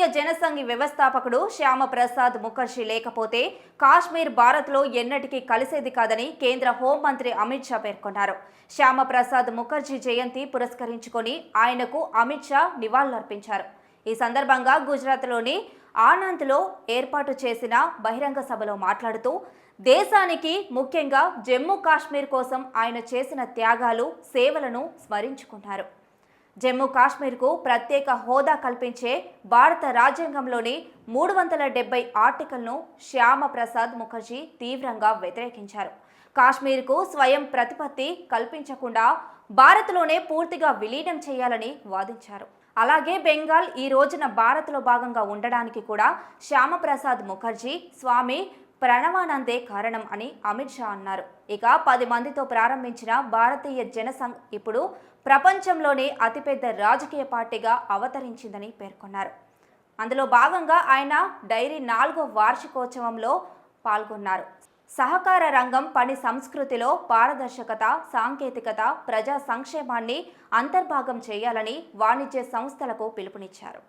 భారతీయ జనసంఘి వ్యవస్థాపకుడు శ్యామప్రసాద్ ముఖర్జీ లేకపోతే కాశ్మీర్ భారత్లో ఎన్నటికీ కలిసేది కాదని కేంద్ర హోంమంత్రి అమిత్ షా పేర్కొన్నారు. శ్యామప్రసాద్ ముఖర్జీ జయంతి పురస్కరించుకొని ఆయనకు అమిత్ షా నివాళులర్పించారు. ఈ సందర్భంగా గుజరాత్లోని ఆనంద్లో ఏర్పాటు చేసిన బహిరంగ సభలో మాట్లాడుతూ దేశానికి ముఖ్యంగా జమ్మూ కాశ్మీర్ కోసం ఆయన చేసిన త్యాగాలు సేవలను స్మరించుకున్నారు. జమ్మూ కాశ్మీర్కు ప్రత్యేక హోదా కల్పించే భారత రాజ్యాంగంలోని మూడు వందల డెబ్బై ఆర్టికల్ను శ్యామ ప్రసాద్ ముఖర్జీ తీవ్రంగా వ్యతిరేకించారు. కాశ్మీర్కు స్వయం ప్రతిపత్తి కల్పించకుండా భారత్లోనే పూర్తిగా విలీనం చేయాలని వాదించారు. అలాగే బెంగాల్ ఈ రోజున భారత్లో భాగంగా ఉండడానికి కూడా శ్యామప్రసాద్ ముఖర్జీ స్వామి ప్రణవానందే కారణం అని అమిత్ షా అన్నారు. ఇక పది మందితో ప్రారంభించిన భారతీయ జనసంఘ్ ఇప్పుడు ప్రపంచంలోనే అతిపెద్ద రాజకీయ పార్టీగా అవతరించిందని పేర్కొన్నారు. అందులో భాగంగా ఆయన డైరీ నాలుగో వార్షికోత్సవంలో పాల్గొన్నారు. సహకార రంగం పని సంస్కృతిలో పారదర్శకత సాంకేతికత ప్రజా సంక్షేమాన్ని అంతర్భాగం చేయాలని వాణిజ్య సంస్థలకు పిలుపునిచ్చారు.